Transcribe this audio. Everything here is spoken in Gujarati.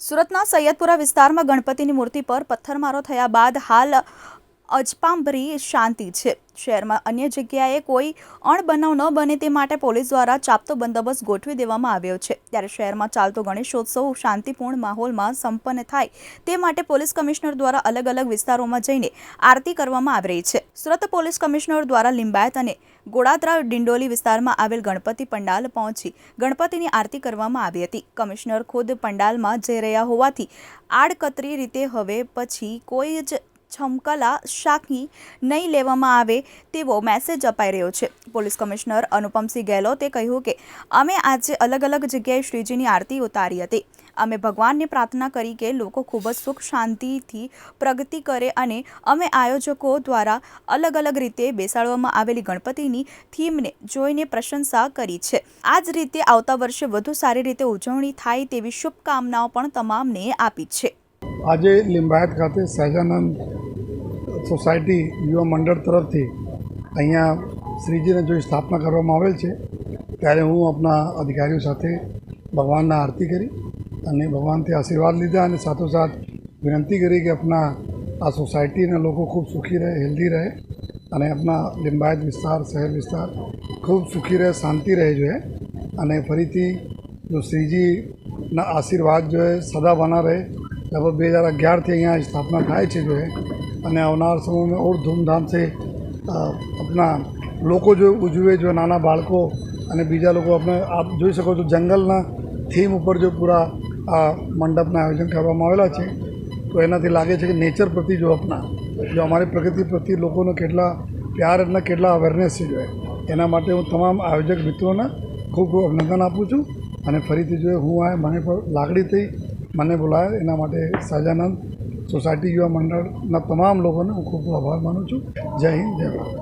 સુરતના સૈયદપુરા વિસ્તારમાં ગણપતિની મૂર્તિ પર પથ્થરમારો થયા બાદ હાલ અજપાંભરી શાંતિ છે. શહેરમાં અન્ય જગ્યાએ કોઈ અણબનાવ ન બને તે માટે પોલીસ દ્વારા ચાપતો બંદોબસ્ત ગોઠવી દેવામાં આવ્યો છે. ત્યારે શહેરમાં ચાલતો ગણેશોત્સવ શાંતિપૂર્ણ માહોલમાં સંપન્ન થાય તે માટે પોલીસ કમિશનર દ્વારા અલગ અલગ વિસ્તારોમાં જઈને આરતી કરવામાં આવી રહી છે. સુરત પોલીસ કમિશનર દ્વારા લિંબાયત અને ગોળાદરા ડિંડોલી વિસ્તારમાં આવેલ ગણપતિ પંડાલ પહોંચી ગણપતિની આરતી કરવામાં આવી હતી. કમિશનર ખુદ પંડાલમાં જઈ રહ્યા હોવાથી આડકતરી રીતે હવે પછી કોઈ જ છમકલા શાખી નહીં લેવામાં આવે તેવો મેસેજ અપાઈ રહ્યો છે. પોલીસ કમિશનર અનુપમસિંહ ગેહલોતે કહ્યું કે, અમે આજે અલગ અલગ જગ્યાએ શ્રીજીની આરતી ઉતારી હતી. અમે ભગવાનને પ્રાર્થના કરી કે લોકો ખૂબ જ સુખ શાંતિથી પ્રગતિ કરે અને અમે આયોજકો દ્વારા અલગ અલગ રીતે બેસાડવામાં આવેલી ગણપતિની થીમને જોઈને પ્રશંસા કરી છે. આ જ રીતે આવતા વર્ષે વધુ સારી રીતે ઉજવણી થાય તેવી શુભકામનાઓ પણ તમામને આપી છે. આજે લિંબાયત ખાતે સહજાનંદ સોસાયટી યુવા મંડળ તરફથી અહીંયા શ્રીજીને જો સ્થાપના કરવામાં આવેલ છે, ત્યારે હું આપણા અધિકારીઓ સાથે ભગવાનના આરતી કરી અને ભગવાનથી આશીર્વાદ લીધા અને સાથોસાથ વિનંતી કરી કે આપણા આ સોસાયટીના લોકો ખૂબ સુખી રહે, હેલ્ધી રહે અને આપણા લિંબાયત વિસ્તાર, શહેર વિસ્તાર ખૂબ સુખી રહે, શાંતિ રહે જોઈએ અને ફરીથી જો શ્રીજીના આશીર્વાદ જો સદા બના રહે લગભગ બે હજાર અગિયારથી અહીંયા સ્થાપના થાય છે જો અને આવનાર સમયમાં ઓર ધૂમધામથી આપણા લોકો જો ઉજવે, જો નાના બાળકો અને બીજા લોકો આપણે આપ જોઈ શકો છો જંગલના થીમ ઉપર જો પૂરા આ મંડપના આયોજન કરવામાં આવેલા છે. તો એનાથી લાગે છે કે નેચર પ્રત્યે જો આપણા જો અમારી પ્રકૃતિ પ્રત્યે લોકોનો કેટલા પ્યાર અને કેટલા અવેરનેસ છે જોઈએ એના માટે હું તમામ આયોજક મિત્રોને ખૂબ ખૂબ અભિનંદન આપું છું. અને ફરીથી જોઈએ હું આ મને પણ લાગણી થઈ મને બોલાયા એના માટે સહજાનંદ સોસાયટી યુવા મંડળના તમામ લોકોને હું ખૂબ ખૂબ આભાર માનું છું. જય હિન્દ, જય ભારત.